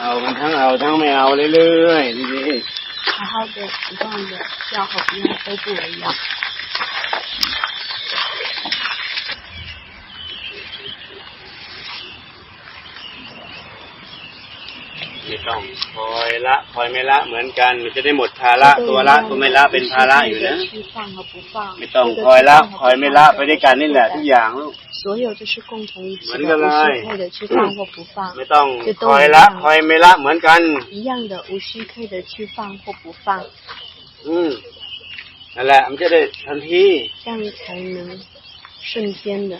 เอามันทั้งเอาทั้งไม่เอาเรื่อยๆดี 好好的不断的要和不要都不一样。 ๆไม่ต้องคอยละคอยไม่ละเหมือนกัน มันจะได้หมดภาระตัวละตัวไม่ละเป็นภาระอยู่นะ 去放和不放， ไม่ต้องคอยละคอยไม่ละไปด้วยกันนี่แหละทุกอย่างลูก 所有就是共同一起的，无需刻意的去放或不放，就都一样的，一样的无需刻意的去放或不放。嗯，来来，我们这里很甜，这样才能瞬间的。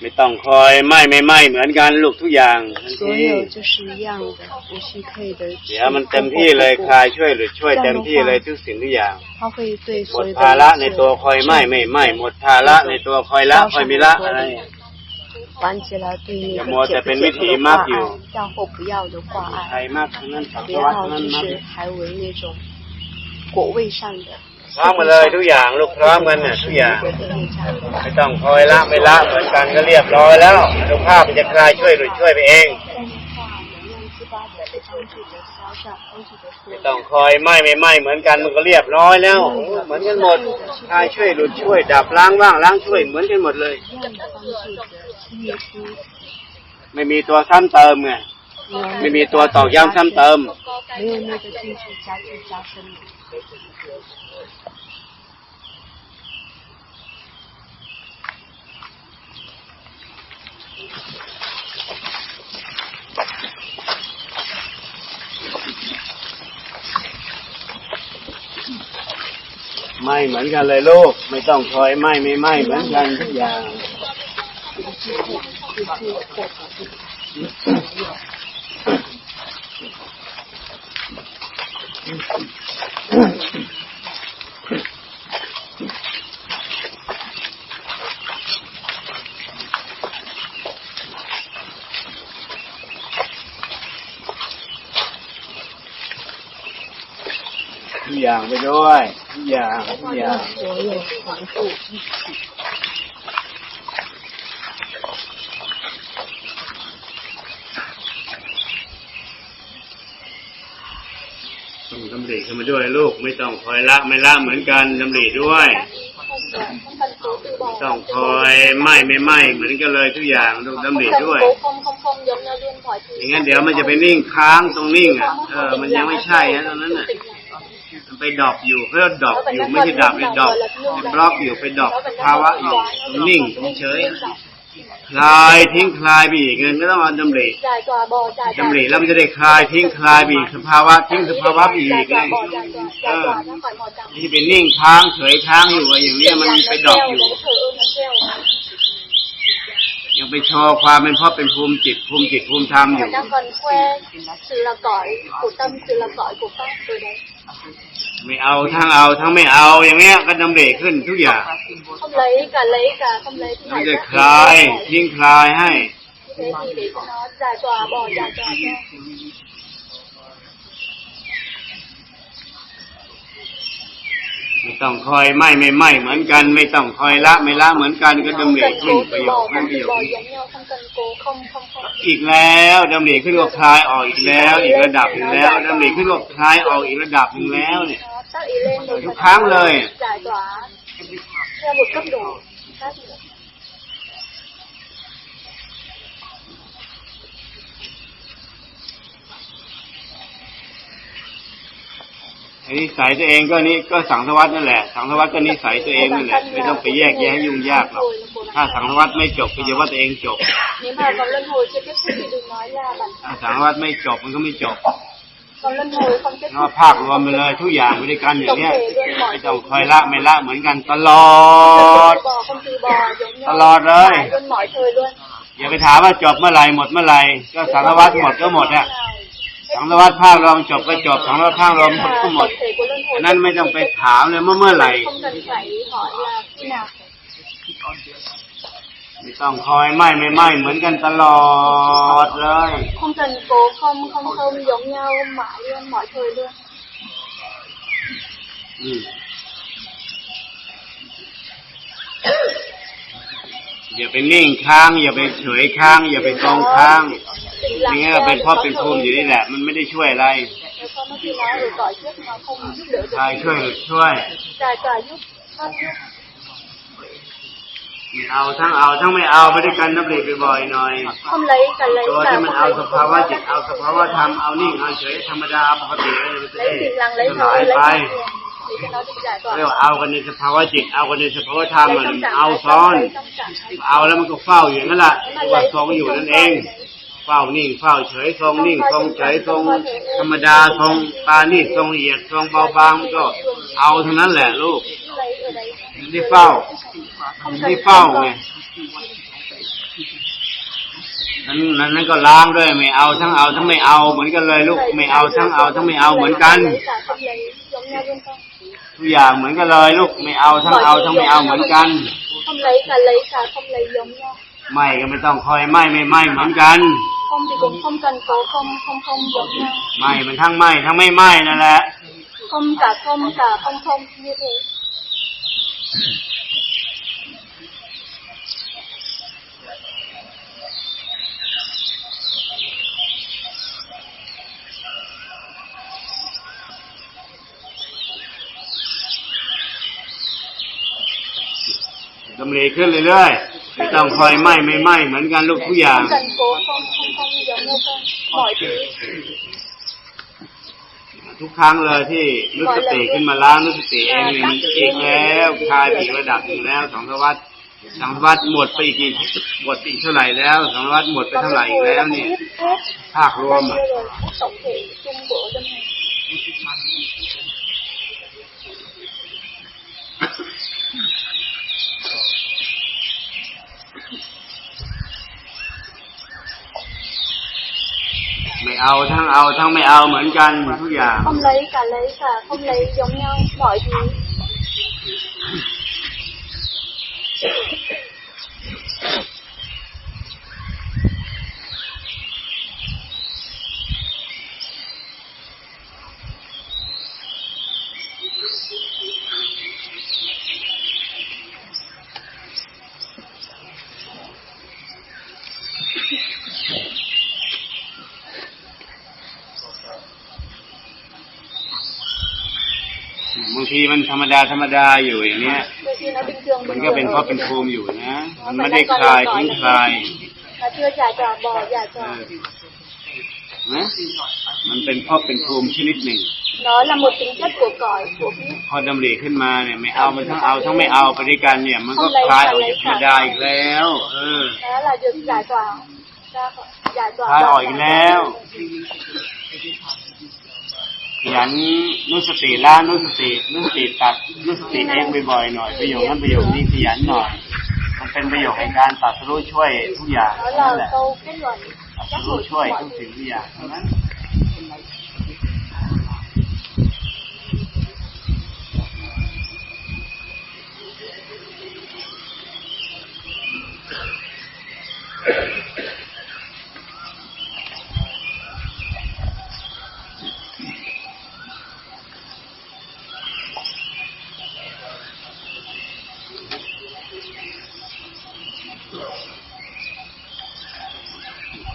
ไม่ต้องคอยไม่ไม่ไม่เหมือนกันลูกทุกอย่างทัน 所 ที 有就是一样的，无需配的去 เดี๋ยวมันเต็ม 放或 ที่เลย 不 คลายช่วยหรือช่วยเต็มที่เลยทุกสิ่งทุกอย่าง 他会对 หม 所 ด 有的 ภาระใน 一 ตัว 切 คอยไม่ไม่ไม่หมดภาระในตัวคอยละคอยไม่ละอะไร 完结了对那 อย่า 个 มัวแต่ 解 เป็น 不 วิ 解 ถี 脱的 มาก 挂 อยู่ 碍，要或不要的挂 ใคร 碍， มากทั้งนั้นสัง 不 สวัส 要 ทั้งนั้น 就 มาก 是还为那种果位上的。 พร้อมกันเลยทุกอย่างลูกพร้อมกันน่ะทุกอย่างไม่ต้องคอยละไม่ละเหมือนกันก็เรียบร้อยแล้วสุภาพมันจะคลายช่วยหรือช่วยไปเองไม่ต้องคอยไหม่ไม่ไหม่เหมือนกันมันก็เรียบร้อยแล้วเหมือนกันหมดคลายช่วยหรือช่วย ดับล้างบ้างล้างช่วยเหมือนกันหมดเลย ไม่มีตัวซ้ำเติมไงไม่มีตัวตอกย้ำซ้ำเติม ไม่เหมือนกันเลยลูก ไม่ต้องคอยไม่ไม่ไม่เหมือนกันทุกอย่างทุก อย่างไปด้วยอย่างอย่างต้องดำริเข้ามาด้วยลูกไม่ต้องคอยละไม่ละเหมือนกันดำริด้วยต้องคอยไหมไม่ไหมเหมือนกันเลยทุกอย่างต้องดำริด้วยอย่างงั้นเดี๋ยวมันจะไปนิ่งค้างตรงนิ่งอะเออมันยังไม่ใช่นะตอนนั้นอะ ไปดรอปอยู่เพื่อดรอปอยู่ไม่ใช่ดับเลยดรอปไปบล็อกอยู่ไปดรอปภาวะอยู่นิ่งเฉยคลายทิ้งคลายไปอีกเงินก็ต้องเอาดำริ dài tòa bò dài ดำริแล้วมันจะได้คลายทิ้งคลายไปอีกสภาวะทิ้งสภาวะไปอีก dài ไง tòa bò dài tòa dài tòa ra khỏi mò trắng ที่เป็นนิ่งค้างเฉยค้างอยู่อะอย่างเนี้ยมันไปดรอปอยู่ đấy thờ ơn nó treo ยังไปโชว์ความเป็นพ่อเป็นภูมิจิตภูมิจิตภูมิธรรมอยู่ phải đang còn khoe sự là cõi của tâm sự là cõi của pháp rồi đấy ไม่เอาทั้งเอาทั้งไม่เอาอย่างเงี้ยก็ดำริขึ้นทุกอย่าง không lấy cả lấy cả không lấy thì มัน phải จะ ra คลายทิ้งคลายให้ thế thì để cho nó dài tòa bò dài tòa ra ไม่ต้องคอยไม่ไม่ไม่เหมือนกัน ไม่ต้องคอยละไม่ละเหมือนกันก็ không ดำริ cần ขึ้น cố ประ từ โยค bỏ นั้น không ประ từ โยค bỏ นี้ giống nhau không cần cố không không không อีกแล้วดำริขึ้นก็คลายออกอีกแล้ว อีกระดับหนึ่งแล้วดำริขึ้นก็คลายออกอีกระดับหนึ่งแล้วเนี่ย nó tác ý lên rồi Lúc phải kháng นิสัยตัวเองก็นี่ก็สังสวัสดนั่นแหละ สังสวัสดก็นิสัยตัวเองนั่นแหละไม่ต้องไปแยกแยะให้ยุ่งยากหรอกถ้าสังสวัสดไม่จบก็จะว่าตัวเองจบ nếu mà vòng luân hồi chưa kết thúc thì đừng nói là bản ถ้าสังสวัสดไม่จบมันก็ไม่จบ vòng luân hồi không kết เพราะ thúc ว่าภาครวมไปเลยทุกอย่างไปด้วยกันอย่าง tổng เนี้ย thể luôn mọi ไม่ต้องคอยละไม่ละเหมือนกันตลอ không ด từ bỏ không từ bỏ giống nhau ตลอดเลย phải luôn mọi thời luôn อย่าไปถามว่าจบเมื่อไหร่หมดเมื่อไหร่ก็สังสวัสดหมดก็หมดอะ สังสวัสดภาครวมจบก็จบสังสวัสดภาครวมหมดก็หมด tổng thể của luân hồi นั่นไม่ต้องไปถามเลยเมื่อเมื่อไหร่ không cần phải hỏi là khi nào ไม่ต้องคอยไม่ไม่ไม่เหมือนกันตลอดเลย không cần cố không không không giống nhau mãi luôn mọi thời luôn อืม อย่าไปนิ่งค้าง อย่าไปเฉยค้าง อย่าไปกองค้าง tĩnh อย่าง lặng เงี้ย ra เป็น thì พ่อ có เป็น thể ภูมิอยู่นี่แหละ มันไม่ได้ช่วยอะไร nếu con nó khi nói rồi gọi trước nó không giúp đỡ được ใครช่วยหรือช่วย trà trà giúp pháp giúp ไม่เอาทั้งเอาทั้งไม่เอาไปด้วยกันนับเรียนบ่อยๆหน่อย không lấy cả lấy ตัว cả ที่มัน không เอา lấy สภาวะจิตเอาสภาวะธรรมเอานิ่งเอาเฉยธรรมดาปกติเลยมันจะได้ lấy tĩnh lặng lấy สลาย thôi lấy ไป pháp liền để cho nó được giải เรียก tỏa ว่าเอากันในสภาวะจิต เอากันในสภาวะธรรม lấy มัน trong trạng เอา thái ซ้อน lấy trong trạng thái เอาแล้วมันก็เฝ้าอยู่นั่นแหละ mà ว่า lấy ทรงอยู่ không นั่น không เอง coi đấy. เฝ้านิ่งเฝ้าเฉยทรงนิ่งทรงเฉยทรงธรรมดาทรงปานีตทรงละเอียดทรงเบาบางมันก็ เอาเท่านั้นแหละลูก lấy ở đấy ไม่ได้เฝ้า không ไม่ cần ได้เฝ้า không ไง coi นั้นนั้นนั้นก็ล้างด้วยไม่เอาทั้งเอาทั้งไม่เอาเหมือนกันเลยลูกไม่เอาทั้งเอาทั้งไม่เอาเหมือนกัน ทุกอย่างเหมือนกันเลยลูกไม่เอาทั้งเอาทั้งไม่เอาเหมือนกัน không lấy cả lấy cả không lấy giống nhau ไม่ก็ไม่ต้องคอยไม่ไม่ไม่เหมือนกัน không thì cũng không cần cố không không không giống nhau ไม่มันทั้งไม่ทั้งไม่ไม่นั่นแหละ không cả không cả không không như thế ดำเนินขึ้นเรื่อยๆไม่ต้องคอยไหม่ไม่ไหม่เหมือนกันลูกทุกอย่าง cần cố không không không giống nhau không mọi thứ ทุกครั้งเลยที่นึกสติขึ้นมาล้างนึกสติเองเนี่ยมันเองแล้วคลายไปอีกระดับหนึ่งแล้วสองทวัตสองทวัตหมดไปอีกกี่หมดไปอีกเท่าไหร่แล้วสองทวัตหมดไป có เท่าไหร่ cái อีก hồi แล้วเนี่ย biết hết ภาครว bao ม nhiêu อะ rồi tổng thể chung của tâm này เอาทั้งเอาทั้งไม่เอาเหมือนกันทุกอย่าง không lấy cả lấy cả không lấy giống nhau mọi thứ ทีมันธรรมดาธรรมดาอยู่อย่างเนี้ย đôi khi nó bình thường มัน bình ก็ thường เป็น rồi, เพราะเป็น nhưng ภู mà มิอยู่นะ มันไม่ได้คลายทิ้งคลาย nó chưa giải tỏa bỏ giải เอ tỏa อนะมันเป็นเพราะเป็นภูมิชนิดหนึ่ง nó là một tính chất của cõi của biết พอดำริขึ้นมาเนี่ยไม่เอามันทั้งเอาทั้งไม่เอาไปด้วยกันเนี่ย มันก็คลายออกจากธรรมดาอีกแล้ว เออ đó là được giải tỏa ra khỏi giải tỏa คลายอ bỏ อกอีกแล้ว ขยันนุสติล้างนุสตินุสติตัดนุสติเองบ่อยๆหน่อยประโยคนั้นประโยคนี้ขยันหน่อย มันเป็นประโยคในการตัดรู้ช่วยทุกอย่างนั่นแหละตัดรู้ช่วยทุกสิ่งทุกอย่างเท่านั้น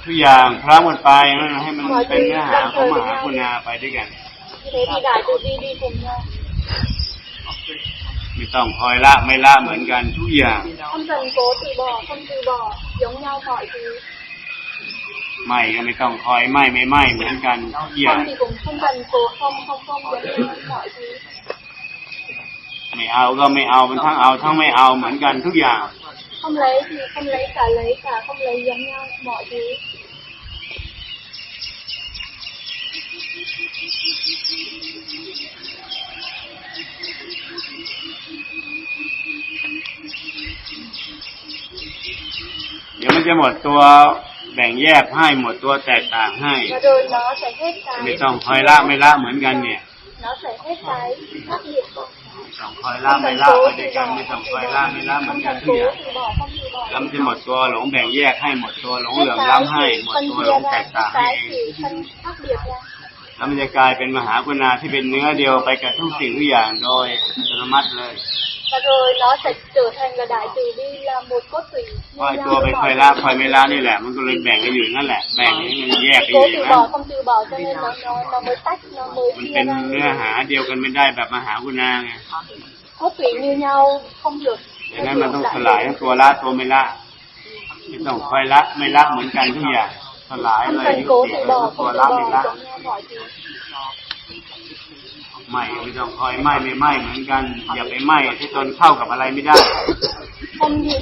ทุกอย่างพร้อมกันไปนั่นให้มันเป็นเนื้อหาของมหาคุณาไปด้วยกัน như thế thì đại từ bi đi cùng nhau ไม่ต้องคอยละไม่ละเหมือนกันทุกอย่าง không cần cố từ bỏ không từ bỏ giống nhau mọi thứ ไม่ก็ไม่ต้องคอยไม่ไม่ไม่เหมือนกันทุกอย่าง không thì cũng không cần cố không không không giống nhau mọi thứ ไม่เอาก็ไม่เอามันทั้งเอาทั้งไม่เอาเหมือนกันทุกอย่าง không lấy thì không lấy cả lấy cả không lấy giống nhau mọi thứ เดี๋ยวมันจะหมดตัวแบ่งแยกให้หมดตัวแตกต่างให้ và rồi nó sẽ hết ไม่ cái ต้องคอยละไม่ละเหมือนกันเนี่ย nó sẽ hết cái khác biệt ไม่ต้องคอยละไม่ละไปด้วยกันไม่ต้องคอยละไม่ละเหมือน không กัน cần ทุก cố อย่าง từ bỏ không từ bỏ แล้วมันจะหมดตัวหลงแบ่งแยกให้หมดตัวหลงเหลื่อมล้ำให้ หมด phân ตัว chia หลง ra แตกต่างให้ cái เอง thì phân khác biệt ra แล้วมันจะกลายเป็นมหากรุณาที่เป็นเนื้อเดียวไปกับทุกสิ่งทุกอย่างโดยอัตโนมัติเลย và rồi nó sẽ trở thành là đại từ bi là một cốt tủy คอยตัวไปคอยละคอยไม่ละนี่แหละ มันก็เลยแบ่งกันอยู่นั่นแหละ แบ่งให้มันแยกกันอ cố ยู่อ từ ย่างนั้น bỏ không từ bỏ cho nên nó nó nó mới tách nó mới มัน chia เป็น ra เนื้อหาเดียวกันไม่ได้แบบมหากุณาไง cốt tủy như nhau không được ดังนั้นมันต้องสลายทั้งตัวละตัวไม่ละไม่ต้องคอยละไม่ละเหมือนกันทุกอย่างส ลาย không เลย cần ยุ cố ติ từ ทั้ง bỏ ตัว không từ ละไม่ไม่ไม่ต้องคอยไหม้ไม่ไหม้เหมือนกัน อย่าไปไหม้ให้จนเข้ากับอะไรไม่ได้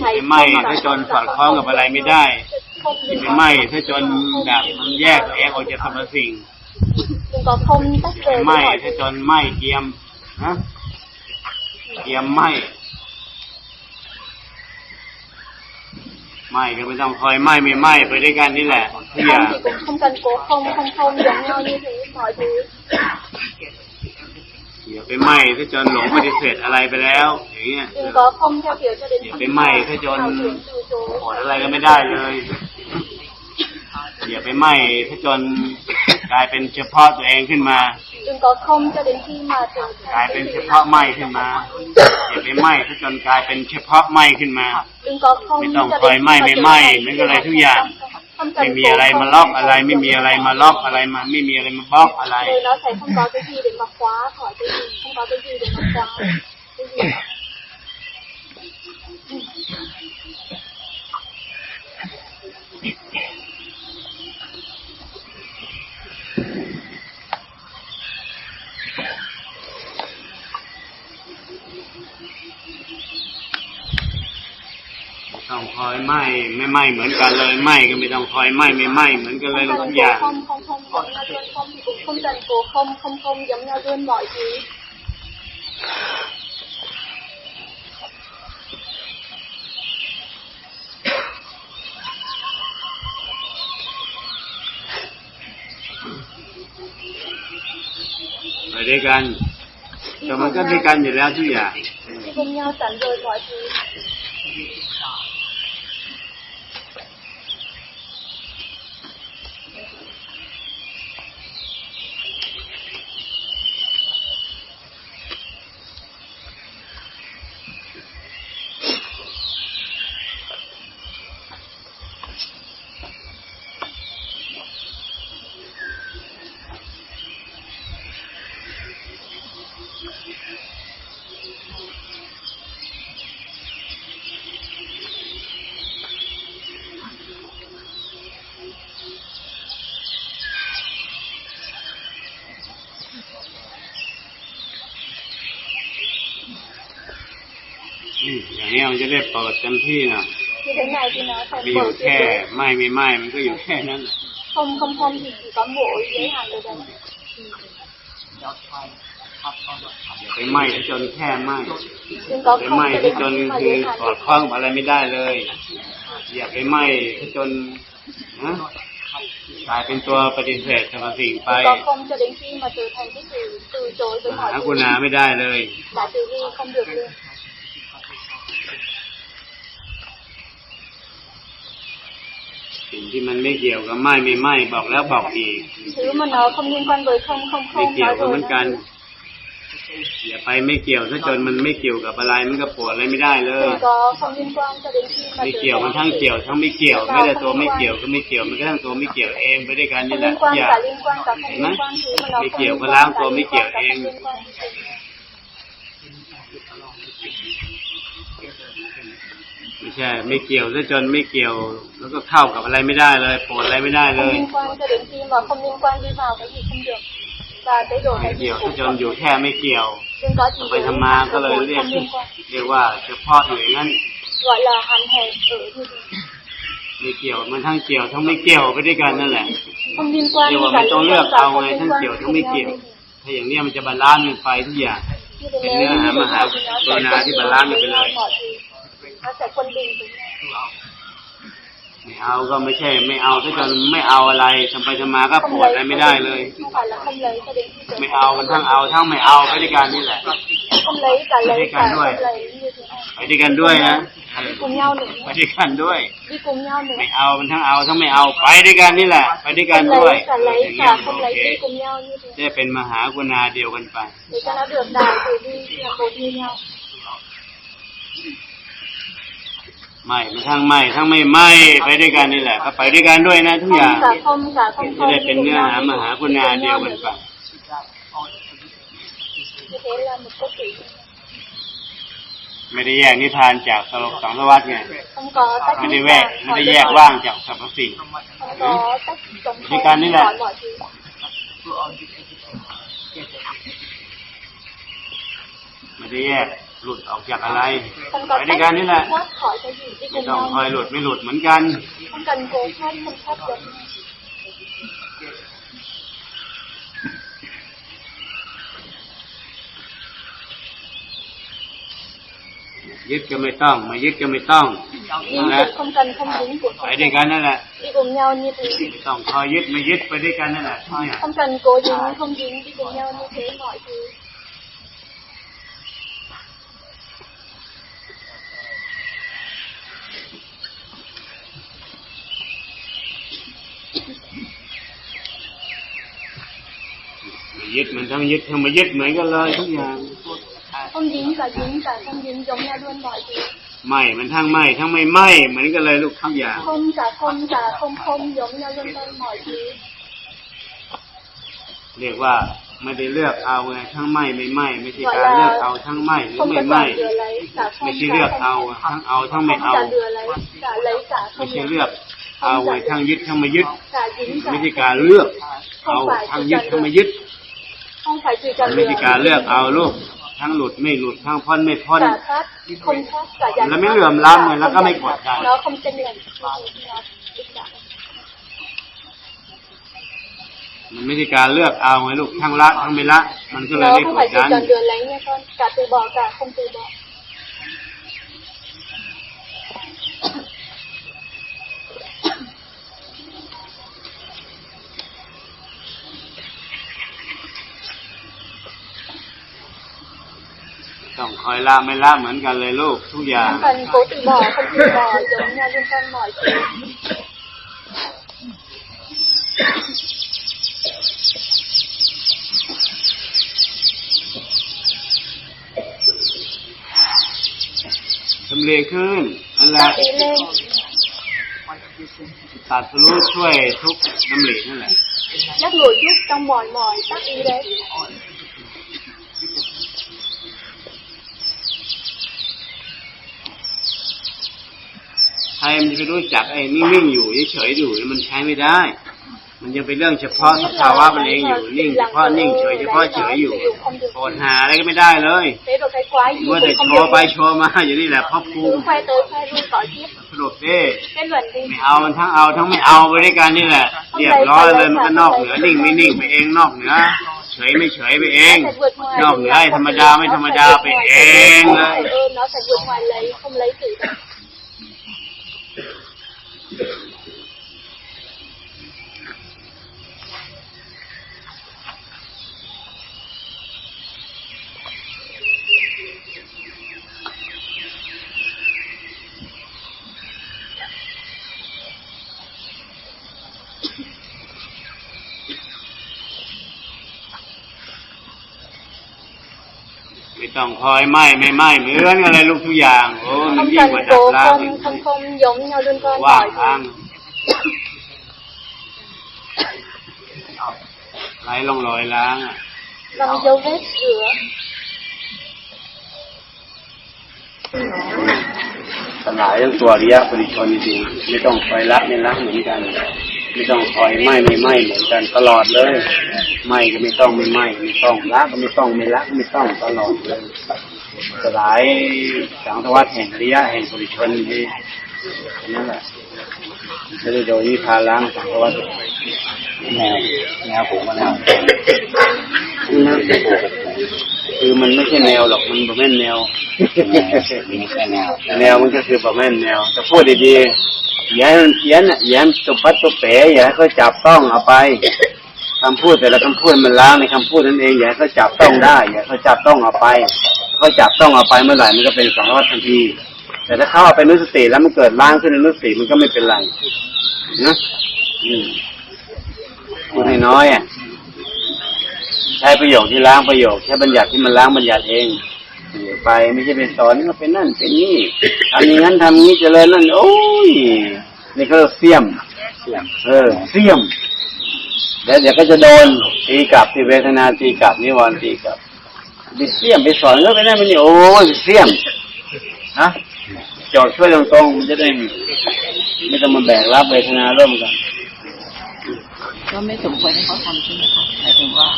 ไปไหม้ถ้าจนสอดคล้องกับอะไรไม่ได้อย่าไปไหม้ถ้าจนแบบมันแยกตัวเองออกจากสรรพสิ่งไม่ไหม้ với mọi ถ้า thứ จนไหม้เกียมนะเกียมไหม้ ไหม้ก็ไม่ต้องคอยไหม้ไม่ไหม้ไปด้วยกันนี่แหละทุกอย่าง không thì cũng không cần cố không không không giống nhau như thế mọi thứ อย่าไปไหม้ถ้าจนหลงปฏิเสธอะไรไปแล้ว อย่างเงี้ย đừng có không theo kiểu cho đến อย่า khi ไปไหม้ถ้าจน nào tưởng từ chối โกรธอะไรก็ไม่ได้เลย อย่าไปไหม้ถ้าจน กลายเป็นเฉพาะตัวเองขึ้นมา đừng có không cho đến khi mà trở กลาย thành เป็น cái เฉ gì พาะไหม้ขึ้นมาอย่าไปไหม้ถ้าจนกลายเป็นเฉพาะไหม้ขึ้นมา đừng có không ไม่ต้อง cho คอย đến ไหม้ khi mà ไม่ trở ไหม้ thành เหมือน cái กับอะไร gì ทุกอย่าง không ไม่ cần มี cố อะไร không มาล็อกอะไร ไม่มีอะไรมาล็อกอะไรมาไม่มีอะไรมาบล็อกอะไร rồi nó sẽ không có cái gì để mà khóa khỏi cái gì không có cái gì để mà khóa cái gì ต้องคอยไหม้ไม่ไหม้เหมือนกันเลยไหม้ก็ไม่ต้องคอยไหม้ไม่ไหม้เหมือนกันเลย không ทุ cần กอ cố ย่าง không không không giống nhau luôn không thì cũng không cần cố không không không giống nhau luôn mọi thứ ไปด้วยกันแต่มันก็ด้วยกันอยู่แล้วทุกอย่าง đi cùng nhau sẵn rồi mọi thứ อื มอย่างนี้มันจะได้เปิดเต็มที่นะ như thế này thì nó sẽ มีอยู่ mở แค่ tuyệt đối ไหม้ไม่ไหม้มันก็อยู่แค่นั้นน่ะ không không không thì chỉ có mỗi giới hạn ở đây อย่าไปไหม้ถ้าจนแค่ไหม้ đừng có ไป không ไหม้ cho ถ้า đến จน khi mà คือ giới hạn สอดคล้องกับอะไรไม่ได้เลย อย่าไปไหม้ถ้าจนนะกลายเป็นตัวปฏิเสธสรรพสิ่งไป đừng có không cho đến khi mà trở thành cái sự từ chối với หา mọi กุ thứ ณาไม่ได้เลย đã từ bi không được luôn สิ่งที่มันไม่เกี่ยวกับไหม้ไม่ไหม้บอกแล้วบอกอีก thứ mà nó không liên quan với không không ไม่ không เกี่ยว nói กับ rồi เหมือนกันอย่าไปไม่เกี่ยวถ้าจนมันไม่เกี่ยวกับอะไรมันก็ปวดอะไรไม่ได้เลย đừng có không liên quan cho đến khi mà ไม่ trở เกี่ยวมัน thành ทั้ง cái เกี่ยว sự ทั้งไม่เกี่ยว ไม่แต่ตัวไม่เกี่ยวก็ไม่เกี่ยวมันก็ทั้งตัวไม่เกี่ยวเองไปด้วยกันนี่ không แหละ liên ทุก quan อย่าง cả liên quan cả không Thấy liên mấy? quan thứ mà nó Mấy không kiểu liên có quan láng cả tôi mấy liên kiểu quan cả không em. liên quan. ไม่ใช่ ไม่เกี่ยวถ้าจนไม่เกี่ยว แล้วก็เข้ากับอะไรไม่ได้เลยปวดอะไรไม่ได้เล không ย liên quan cho đến khi mà không liên quan đi vào cái gì không được và cái đổi ไม่ cái gì เกี่ยวถ้า cũng จน không อยู่แค่ไม่เกี่ยว đừng có chỉ ไป với ทำมา hạn ก็ ở เลย khối เรียก không liên quan เรียกว่าเฉพาะอยู่อย่างนั้น gọi là hạn hẹp ở như thế ไม่เกี่ยวมันทั้งเกี่ยวทั้งไม่เกี่ยวไปด้วยกันนั่นแหละ không liên quan เรียกว่า cả ไม่ต้อง liên เลือก quan cả เอา không ไง liên ทั้ง quan เกี่ยวทั้ง cùng ไม่ nhau เกี่ยว như thế. ถ้าอย่างเนี้ยมันจะบาลานซ์กันไปทุกอย่าง Như thế Cái nếu nữa như hả, thế mà này hả, thì nó tôi sẽ nào cân thì bằng bà Lan với được nhau rồi. mọi thứ. nó sẽ quân bình với nhau ไม่ เอาก็ไม่ใช่ ไม่เอาถ้าจนไม่เอาอะไรทำไปทำมาก็ปวดอะไรไม่ได้เลย ไม่เอามันทั้งเอาทั้งไม่เอาไปด้วยกันนี่แหละ không lấy cả lấy Thế cả cả không đuôi. lấy như thế này ไปด้วยกันด้วยนะไปด้วยกันด้วยไม่เอามันทั้งเอาทั้งไม่เอาไปด้วยกันนี่แหละไปด้วยกันด้วยอย่างเงี้ยโอ không เค lấy đi cùng nhau như thế จะเป็นมหากรุณาเดียวกันไป để cho nó được đại từ bi là một như nhau ไม่มันทั้งไม่ทั้งไม่ไม่ไปด้วยกันนี่แหละก็ไปด้วยกันด้วยนะทุกอย่างกับคมกับคมจะได้เป็นเนื้อหามหาคุณาเดียวกันไป như thế là một cốt tủy ไม่ได้แยกนิพพานจากสลบสังสารวัฏไง không có tách ไม่ได้ ly แยก ra ไม่ได้ khỏi แย tất ก cả ว่างจากสรรพสิ่ง không có tách chống Thì cần đi nè. khỏi mọi thứ ไม่ได้แยก หลุดออกจากอะไร không ไป có ด้วย tách กันนี่แหละ thoát khỏi cái gì đi ไม่ cùng ต้อง nhau คอยหลุดไม่หลุดเหมือนกัน không cần cố thoát không thoát được ยึดก็ไม่ต้องไม่ยึดก็ไม่ต้อง đi นั่นแหละ cũng không cần không dính của ไป không ด้วยกันนั่นแหละ đi cùng nhau như thế ไม่ต้องคอยยึดไม่ยึดไปด้วยกันนั่นแหละทุกอย่าง không cần cố dính không dính đi cùng nhau như thế mọi thứ ไม่ ยึดมันทั้งยึดทั้งไม่ยึดเหมือนกันเลยทุกอย่าง không dính cả dính cả không dính giống nhau luôn mọi thứ ไม่ มันทั้งไม่ทั้งไม่ไม่เหมือนกันเลยลูกทุกอย่าง không cả không cả không không giống nhau luôn luôn mọi thứ เรียกว่าไม่ได้เลือกเอาไงทั้งไม่ไม่ไม่ไม่ใช่การเลือกเอาทั้งไม่หรือ không ไม่ có ไม่ chọn lừa lấy cả ไม่ không ใช่เลือก cả เอา không ทั้งเอาทั้งไม่ không เอา cả lừa lấy cả lấy cả ไม่ không ใช่ lấy เลือกเอาไว้ทั้งยึดทั้งไม่ยึด cả dính cả ไม่ใช่การเลือกเอา không phải ทั้ง chỉ ยึด cần ทั้งไม่ lừa ยึด không phải chỉ มั cần นไม่ใช่การเลื lừa อกเอาลูกทั้งหลุดไม่หลุดทั้งพ้นไม่พ้น cả thoát không thoát cả giải แล้วไม่ thoát, เหลื่อมล้ำไง cả แล้วก็ không ไม่ giải กดดัน thoát. nó không chênh lệch nó bình đẳng. มันไม่ใช่การเลือกเอาไงลูกทั้งละทั้งไม่ละ มันก็เลย nó ไม่ không ก phải ด chỉ ดัน cần lừa lấy nha con cả từ bỏ cả không từ bỏ ต้องคอยล่าไม่ล่าเหมือนกันเลยลูกทุกอย่างคนกติบ่อคนติบ่อจนเนี่ยยุ่งกันหมดทำเลขึ้นนั่นแหละตัดรู้ช่วยทุกน้ำเหลนั่นแหละ chắc người ต้อง trong mỏi mỏi tắt y đấy รมันจะไปรู้จักไอ้นิ่งๆอยู่เฉยๆอยู่มันใช้ไม่ได้ มันยังเป็นเรื่องเฉพาะสภาวะมันเองอยู่นิ่งเฉพาะนิ่งเฉยเฉพาะเฉยอยู่โกรธหาอะไรก็ไม่ได้เลย thế rồi cái quái gì มัว cũng แต่ không โชว์ไป được โชว์มาอยู่นี่แหละพ่อครู cứ khoe tới khoe lui có tiếp สรุปดิ kết luận đi ไม่เอามันทั้งเอาทั้งไม่เอาไปด้วยกันนี่แหละเรียบร้อยเลยมันก็นอกเหนือนิ่งไม่นิ่งไปเองนอกเหนือเฉยไม่เฉยไปเอง nó sẽ vượt ngoài นอกเหนือไอ้ธรรมดาไม่ธรรมดาไปเอง nó เลย Thank you. ต้องคอยไหม้ไม่ไหม้เหมือนกันเลยลูกทุกอย่างโอ้มัน không ยิ่ง cần กว่าดับ cố ล้าง không không không giống nhau luôn con ว่าง mọi ทาง thứ ไร้ร่องรอยล้างอะ bằng dấu vết rửa สลายทั้งตัวอริยะปริชนจริงๆไม่ต้องคอยละไม่ละเหมือนกัน ไม่ต้องคอยไหม้ไม่ไหม้เหมือนกันตลอดเลย ไม้ก็ไม่ต้องไม่ไม้ไม่ต้องละก็ไม่ต้องไม่ละก็ไม่ต้องตลอดเลยสลายสังสวัสดแห่งอริยะแห่งปริชนที่นั่นแหละไม่ได้โดยนิพพาล้างสังสวัสดแนวแนวผมมาแล้วนั่นคือมันไม่ใช่แนวหรอกมันบ่แม่นแนวไม่ใช่แนวแนวมันก็คือประมาณแนวจะพูดดีๆอย่าให้มันเพี้ยนอะอย่าให้มันตบปัดตบเป๋อย่าให้เขาจับต้องเอาไป คำพูดแต่ละคำพูดมันล้างในคำพูดนั่นเองอย่าเขาจับต้องได้อย่าเขาจับต้องเอาไปเขาจับต้องเอาไปเมื่อไหร่มันก็เป็นสังวัตทันที แต่ถ้าเขาเอาไปนุสติแล้วมันเกิดล้างขึ้นในนุสติมันก็ไม่เป็นไรนะอืมพูดให้น้อยอะใช้ประโยคที่ล้างประโยคใช้บัญญัติที่มันล้างบัญญัติเองไปไม่ใช่ไปสอนก็เป็นนั่นเป็นนี่ทำอย่างนั้นทำอย่านี้เจริญนั่นโอ้ยนี่ก็เสียมเสียงเออเสียม เดี๋ยวเดี๋ยวก็จะโดนตีกลับที่เวทนาตีกลับนิวรณ์ตีกลับไปเสียมไปสอนก็ไปนั่นไปนี่โอ้ยเสียมนะจอดช่วยตรงๆมันจะได้ไม่ต้องมาแบกรับเวทนาร่วมกันก็ไม่สมควรให้เขาทำใช่ไหมคะหมายถึงว่า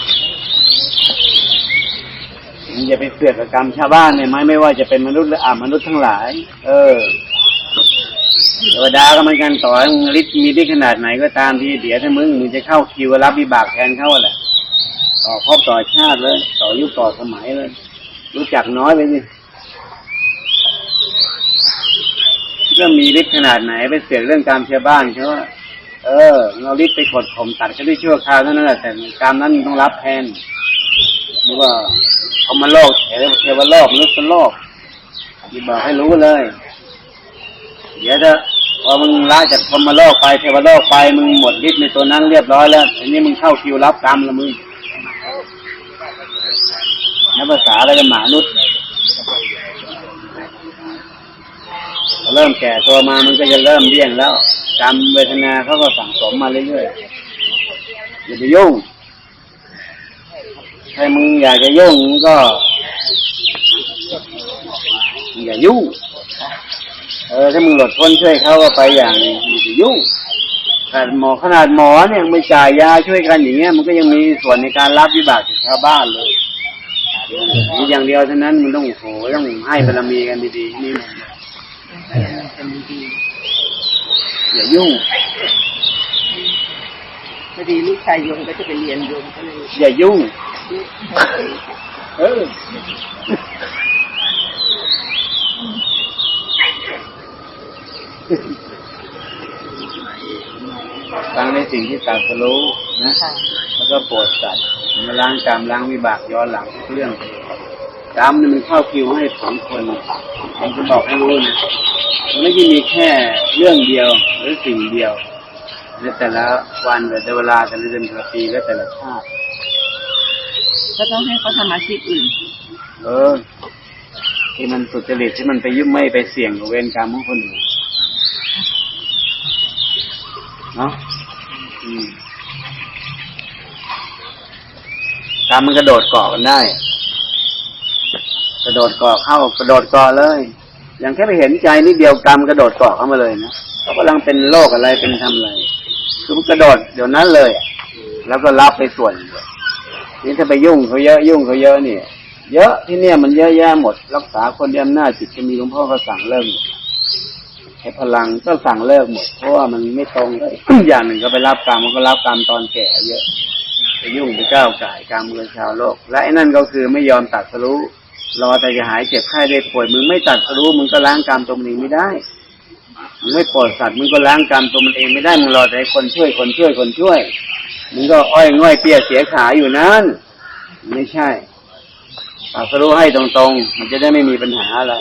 มึงอย่าไปเสือกกับกรรมชาวบ้านเนี่ยไหมไม่ว่าจะเป็นมนุษย์หรืออามนุษย์ทั้งหลาย เออ เทวดาก็เหมือนกันต่อให้ฤทธิ์มีได้ขนาดไหนก็ตามที่เดี๋ยวถ้ามึงมึงจะเข้าคิวรับวิบากแทนเขาแหละต่อภพต่อชาติเลย ต่อยุคต่อสมัยเลย รู้จักน้อยไปสิเรื่องมีฤทธิ์ขนาดไหนไปเสือกเรื่องการเชาวบ้านเขาว่าเออ เราฤทธิ์ไปกดข่มตัดเขาด้วยชั่วคราวเท่านั้นแหละแต่กรรมนั้นมึงต้องรับแทนหรือว่าเขามาโลกเทวโลกมนุษย์โลกที่บอกให้รู้เลย เดี๋ยวจะพอมึงละจากพรมโลกไปเทวโลกไปมึงหมดฤทธิ์ในตัวนั้นเรียบร้อยแล้วทีนี้มึงเข้าคิวรับกรรมละมึงนับภาษาอะไรกันหมานุษย์เริ่มแก่ตัวมามันก็จะเริ่มเลี่ยงแล้วกรรมเวทนาเขาก็สั่งสมมาเรื่อยๆอย่าไปยุ่งถ้ามึงอยากจะยุ่งก็อย่ายุ่ง ออถ้ามึงหลดพ้นช่วยเขาก็ไปอย่างหนึ่งอย่าไปยุ่งขนาดหมอขนาดหมอเนี่ยยังไม่จ่ายยาช่วยกันอย่างเงี้ย มันก็ยังมีส่วนในการรับวิบากจากชาวบ้านเลยมีอย่างเดียวเท่านั้นมึงต้องโอ้โหต้องให้บารมีกันดีๆนี่มันอย่ายุ่งพอดีลูกชายโยมก็จะไปเรียนโยมก็เลยอย่ายุ่ง เออ ฟังในสิ่งที่ตรัสรู้นะค่ะแล้วก็โปรดสัตว์มาล้างกรรมล้างวิบากย้อนหลังทุกเรื่องกรรมนี่มันเข้าคิวให้ผลคนผมจะบอกให้รู้นะมันไม่ใช่มีแค่เรื่องเดียวหรือสิ่งเดียวในแต่ละวันแต่ละเวลาแต่ละเดือนแต่ละปีและแต่ละชาติก็ต้องให้เขาทำอาชีพอื่น เออที่มันสุจริตที่มันไปยุ่งไม่ไปเสี่ยงกับเวรกรรมของคนอื่น เนาะอืมกรรมมันกระโดดเกาะกันได้ กระโดดเกาะเข้ากระโดดเกาะเลยอย่างแค่ไปเห็นใจนิดเดียวกรรมกระโดดเกาะเข้ามาเลยนะเขากำลังเป็นโรคอะไรเป็นทำอะไรคือมันกระโดดเดี๋ยวนั้นเลยอะแล้วก็รับไปส่วนเดียวนี่ถ้าไปยุ่งเขาเยอะยุ่งเขาเยอะเนี่ยเยอะที่เนี่ยมันเยอะแยะหมด รักษาคนด้วยอำนาจจิตจะมีหลวงพ่อก็สั่งเลิกหม ดให้พลังก็สั่งเลิกหมด เพราะว่ามันไม่ตรงเลยอย่างหนึ่งก็ไปรับกรรมมันก็รับกรรมตอนแก่เยอะไปยุ่งไปก้าวไก่ายกรรมเมืองชาวโลก และไอ้นั่นก็คือไม่ยอมตัดสรู้รอแต่จะหายเจ็บไข้ได้ป่วยมึงไม่ตัดสรู้มึงก็ล้างกรรมตัวมึงเองไม่ได้มึงไม่ปลดสัตว์มึงก็ล้างกรรมตัวมันเองไม่ได้มึงรอแต่คนช่วยคนช่วยคนช่วยมึงก็อ้อยง่อยเปียเสียขาอยู่นั้นไม่ใช่ตัดสรู้ให้ตรงๆ มันจะได้ไม่มีปัญหาอะไร